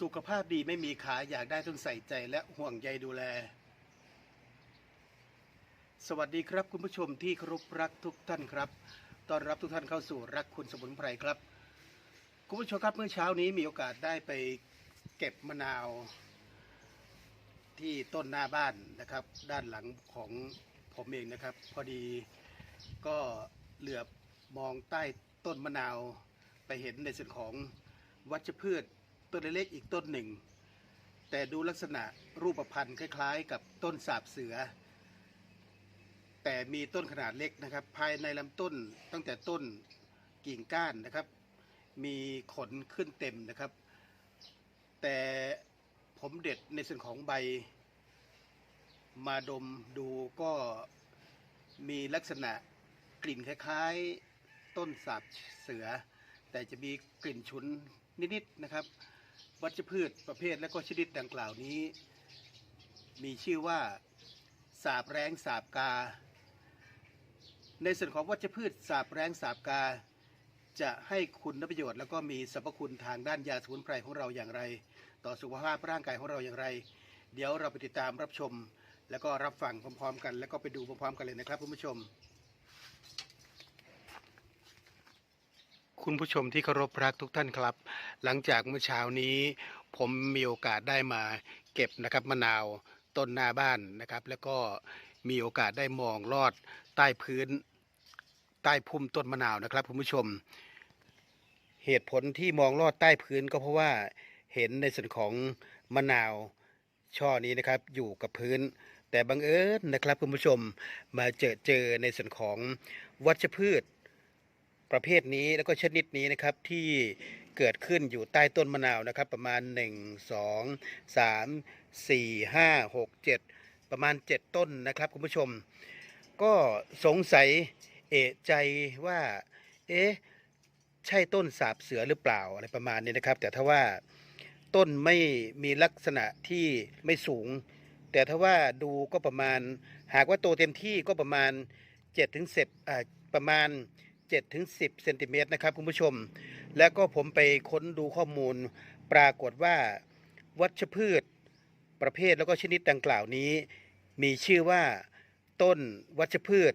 สุขภาพดีไม่มีขาอยากได้ต้องใส่ใจและห่วงใยดูแล สวัสดีครับคุณผู้ชมที่เคารพรักทุกท่านครับต้อนรับทุกท่านเข้าสู่รักคุณสมุนไพรครับ คุณผู้ชมครับเมื่อเช้านี้มีโอกาสได้ไปเก็บมะนาว ที่ต้นหน้าบ้านนะครับ ด้านหลังของผมเองนะครับ พอดีก็เหลือบมองใต้ต้นมะนาวไปเห็นในส่วนของวัชพืช ต้นเล็กๆอีกต้นหนึ่ง แต่ดูลักษณะรูปพรรณคล้ายๆ กับต้นสาบเสือ แต่มีต้นขนาดเล็กนะครับ ภายในลำต้นตั้งแต่ต้นกิ่งก้านนะครับ มีขนขึ้นเต็มนะครับ แต่ผมเด็ดในส่วนของใบ มาดมดูก็มีลักษณะกลิ่นคล้ายๆ ต้นสาบเสือ แต่จะมีกลิ่นฉุนนิดๆนะครับ วัชพืชประเภทและก็ชนิดดังกล่าวนี้ มีชื่อว่าสาบแรงสาบกา ในส่วนของวัชพืชสาบแรงสาบกา จะให้คุณประโยชน์ แล้วก็มีสรรพคุณทางด้านยาสมุนไพรของเราอย่างไร ต่อสุขภาพร่างกายของเราอย่างไร เดี๋ยวเราไปติดตามรับชม แล้วก็รับฟังพร้อมๆ กัน แล้วก็ไปดูพร้อมๆกันเลยนะครับคุณผู้ชม คุณผู้ชมที่เคารพรักทุกท่านครับ หลังจากเมื่อเช้านี้ ผมมีโอกาสได้มาเก็บนะครับมะนาวต้นหน้าบ้านนะครับ แล้วก็มีโอกาสได้มองลอดใต้พื้น ใต้พุ่มต้นมะนาวนะครับคุณผู้ชม เหตุผลที่มองลอดใต้พื้นก็เพราะว่าเห็นในส่วนของมะนาวช่อนี้นะครับอยู่กับพื้น แต่บังเอิญนะครับคุณผู้ชมมาเจอเจอในส่วนของวัชพืช ประเภทนี้แล้วก็ชนิดนี้นะครับที่เกิดขึ้นอยู่ใต้ต้นมะนาวนะครับ ประมาณ 1 2 3 4 5 6 7 ประมาณ 7 ต้นนะครับคุณผู้ชม ก็สงสัยเอะใจว่า เอ๊ะใช่ต้นสาบเสือหรือเปล่าอะไรประมาณนี้นะครับ แต่ถ้าว่าต้นไม่มีลักษณะที่ไม่สูง แต่ถ้าว่าดูก็ประมาณ หากว่าโตเต็มที่ก็ประมาณ7ถึง10ประมาณ 7ถึง10เซนติเมตรนะครับคุณผู้ชม แล้วก็ผมไปค้นดูข้อมูล ปรากฏว่าวัชพืชประเภทแล้วก็ชนิดดังกล่าวนี้ มีชื่อว่าต้นวัชพืช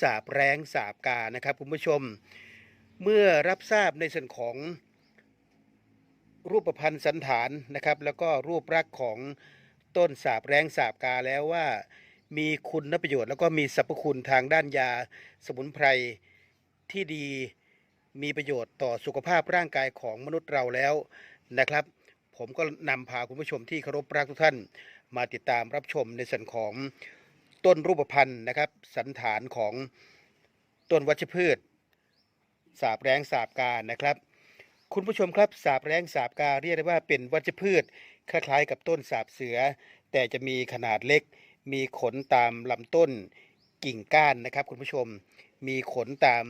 สาบแรงสาบกานะครับคุณผู้ชม เมื่อรับทราบในส่วนของรูปพันธ์สันฐานนะครับ แล้วก็รูปลักษ์ของต้นสาบแรงสาบกาแล้วว่า มีคุณประโยชน์แล้วก็มีสรรพคุณทางด้านยาสมุนไพร ที่ดีมีประโยชน์ต่อสุขภาพร่างกายของมนุษย์เราแล้วนะครับ ผมก็นำพาคุณผู้ชมที่เคารพรักทุกท่าน มาติดตามรับชมในส่วนของต้นรูปพันธ์นะครับ สันฐานของต้นวัชพืช สาบแรงสาบกานะครับ คุณผู้ชมครับสาบแรงสาบกาเรียกได้ว่าเป็นวัชพืช คล้ายๆ กับต้นสาบเสือ แต่จะมีขนาดเล็ก มีขนตามลำต้นกิ่งก้านนะครับ คุณผู้ชมมีขนตาม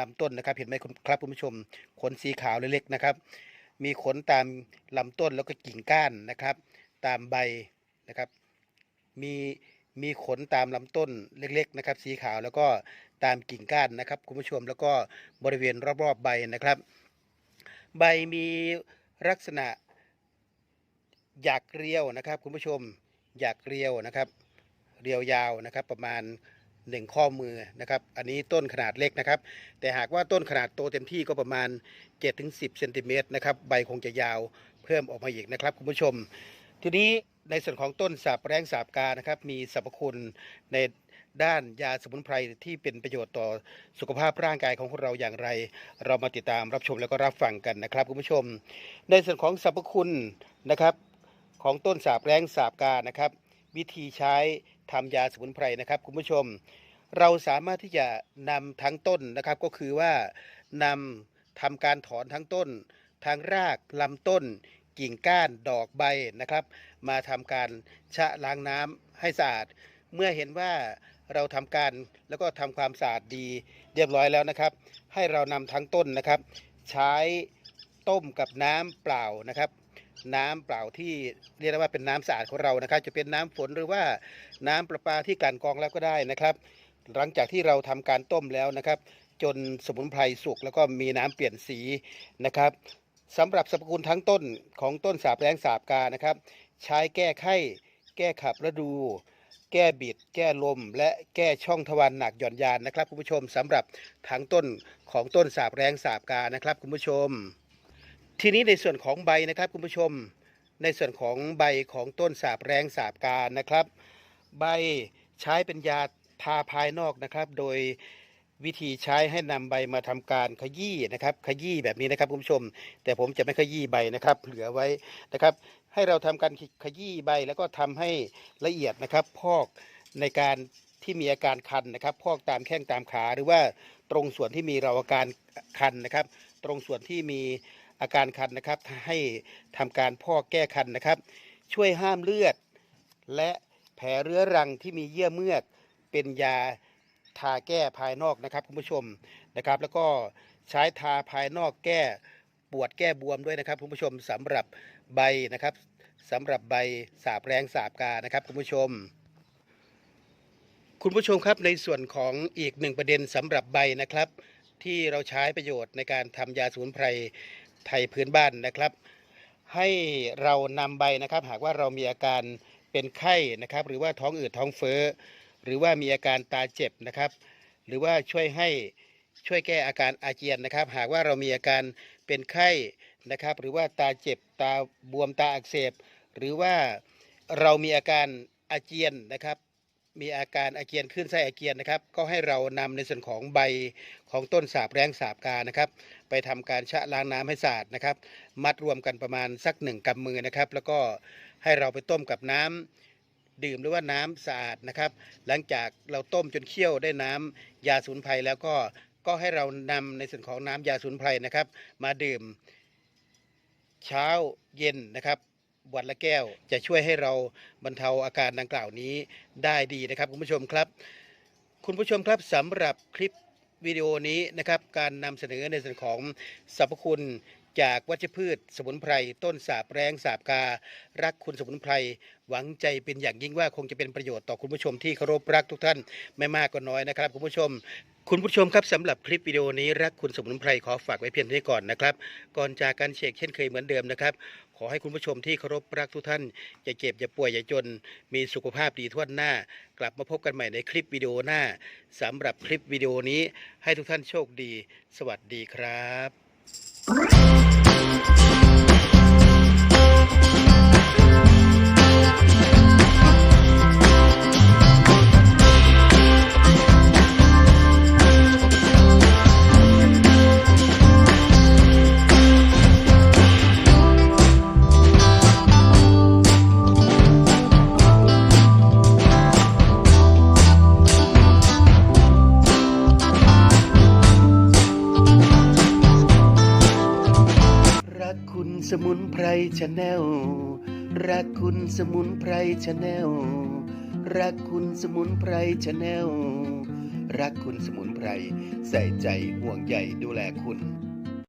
ลำต้นนะครับ เห็นไหมคครับคุณผู้ชม ขนสีขาวเล็กๆนะครับ มีขนตามลำต้นแล้วก็กิ่งก้านนะครับ ตามใบนะครับ มีมีขนตามลำต้นเล็กๆนะครับ สีขาวแล้วก็ตามกิ่งก้านนะครับ คุณผู้ชมแล้วก็บริเวณรอบๆใบนะครับ ใบมีลักษณะหยักเรียวนะครับ คุณผู้ชมหยักเรียวนะครับ เรียวยาวนะครับ ประมาณ 1 ข้อมือนะครับ อันนี้ต้นขนาดเล็กนะครับ แต่หากว่าต้นขนาดโตเต็มที่ก็ประมาณ 7-10เซนติเมตรนะครับ ใบคงจะยาวเพิ่มออกมาอีกนะครับคุณผู้ชม ทีนี้ในส่วนของต้นสาบแรงสาบกานะครับ มีสรรพคุณในด้านยาสมุนไพรที่เป็นประโยชน์ต่อสุขภาพร่างกายของคนเราอย่างไร เรามาติดตามรับชมแล้วก็รับฟังกันนะครับคุณผู้ชม ในส่วนของสรรพคุณนะครับของต้นสาบแรงสาบกานะครับ วิธีใช้ ทำยาสมุนไพรนะครับคุณผู้ชม เราสามารถที่จะนำทั้งต้นนะครับ ก็คือว่านำทำการถอนทั้งต้นทางรากลำต้น กิ่งก้านดอกใบนะครับ มาทำการชะล้างน้ำให้สะอาด เมื่อเห็นว่าเราทำการแล้วก็ทำความสะอาดดีเรียบร้อยแล้วนะครับ ให้เรานำทั้งต้นนะครับ ใช้ ต้มกับน้ำเปล่านะครับ น้ำเปล่าที่เรียกได้ว่าเป็นน้ำสะอาดของเรานะครับ จะเป็นน้ำฝนหรือว่าน้ำประปาที่กลั่นกรองแล้วก็ได้นะครับ หลังจากที่เราทำการต้มแล้วนะครับ จนสมุนไพรสุกแล้วก็มีน้ำเปลี่ยนสีนะครับสำหรับสรรพคุณทั้งต้นของต้นสาบแรงสาบกานะครับ ใช้แก้ไข้แก้ขับฤดูแก้บิด แก้ลม และแก้ช่องทวารหนักหย่อนยานนะครับคุณผู้ชมสำหรับทั้งต้นของต้นสาบแรงสาบกานะครับคุณผู้ชม ทีนี้ในส่วนของใบนะครับคุณผู้ชม ในส่วนของใบของต้นสาบแรงสาบการนะครับ ใบใช้เป็นยาทาภายนอกนะครับ โดยวิธีใช้ให้นำใบมาทำการขยี้นะครับ ขยี้แบบนี้นะครับคุณผู้ชม แต่ผมจะไม่ขยี้ใบนะครับ เหลือไว้นะครับ ให้เราทำการขยี้ใบแล้วก็ทำให้ละเอียดนะครับ พอกในการที่มีอาการคันนะครับ พอกตามแข้งตามขาหรือว่าตรงส่วนที่มีเราอาการคันนะครับ ตรงส่วนที่มี อาการคันนะครับ ให้ทำการพ่อแก้คันนะครับ ช่วยห้ามเลือด และแผลเรื้อรังที่มีเยื่อเมือกเป็นยาทาแก้ภายนอกนะครับคุณผู้ชมนะครับ แล้วก็ใช้ทาภายนอกแก้ปวดแก้บวมด้วยนะครับคุณผู้ชมสำหรับใบนะครับสำหรับใบสาบแรงสาบกานะครับคุณผู้ชม คุณผู้ชมครับในส่วนของอีกหนึ่งประเด็นสำหรับใบนะครับ ที่เราใช้ประโยชน์ในการทำยาสมุนไพร ไทยพื้นบ้านนะครับ ให้เรานำใบนะครับ หากว่าเรามีอาการเป็นไข้นะครับ หรือว่าท้องอืดท้องเฟ้อ หรือว่ามีอาการตาเจ็บนะครับ หรือว่าช่วยให้ช่วยแก้อาการอาเจียนนะครับ หากว่าเรามีอาการเป็นไข้นะครับ หรือว่าตาเจ็บตาบวมตาอักเสบ หรือว่าเรามีอาการอาเจียนนะครับ มีอาการอาเจียนขึ้นไส้อาเจียนนะครับ ก็ให้เรานำในส่วนของใบของต้นสาบแรงสาบกานะครับ ไปทำการชะล้างน้ำให้สะอาดนะครับ มัดรวมกันประมาณสักหนึ่งกำมือนะครับ แล้วก็ให้เราไปต้มกับน้ำดื่มหรือว่าน้ำสะอาดนะครับ หลังจากเราต้มจนเคี่ยวได้น้ำยาสมุนไพรแล้วก็ก็ให้เรานำในส่วนของน้ำยาสมุนไพรนะครับ มาดื่มเช้าเย็นนะครับ วันละแก้ว จะช่วยให้เราบรรเทาอาการดังกล่าวนี้ได้ดีนะครับคุณผู้ชมครับ คุณผู้ชมครับสำหรับคลิปวิดีโอนี้นะครับการนำเสนอในส่วนของสรรพคุณจากวัชพืชสมุนไพรต้นสาบแรงสาบกา รักคุณสมุนไพรหวังใจเป็นอย่างยิ่งว่าคงจะเป็นประโยชน์ต่อคุณผู้ชมที่เคารพรักทุกท่านไม่มากก็น้อยนะครับ คุณผู้ชม คุณผู้ชมครับสำหรับคลิปวิดีโอนี้รักคุณสมุนไพรขอฝากไว้เพียงเท่านี้ก่อนนะครับ ก่อนจากการเชกเช่นเคยเหมือนเดิมนะครับ ขอให้คุณผู้ชมที่เคารพรักทุกท่านอย่าเจ็บอย่าป่วยอย่าจน มีสุขภาพดีทั่วหน้า กลับมาพบกันใหม่ในคลิปวิดีโอหน้าสำหรับคลิปวิดีโอนี้ให้ทุกท่านโชคดี สวัสดีครับ มุนไพรชาแนล รักคุณสมุนไพรชาแนล รักคุณสมุนไพรชาแนล รักคุณสมุนไพรใส่ใจห่วงใยดูแลคุณ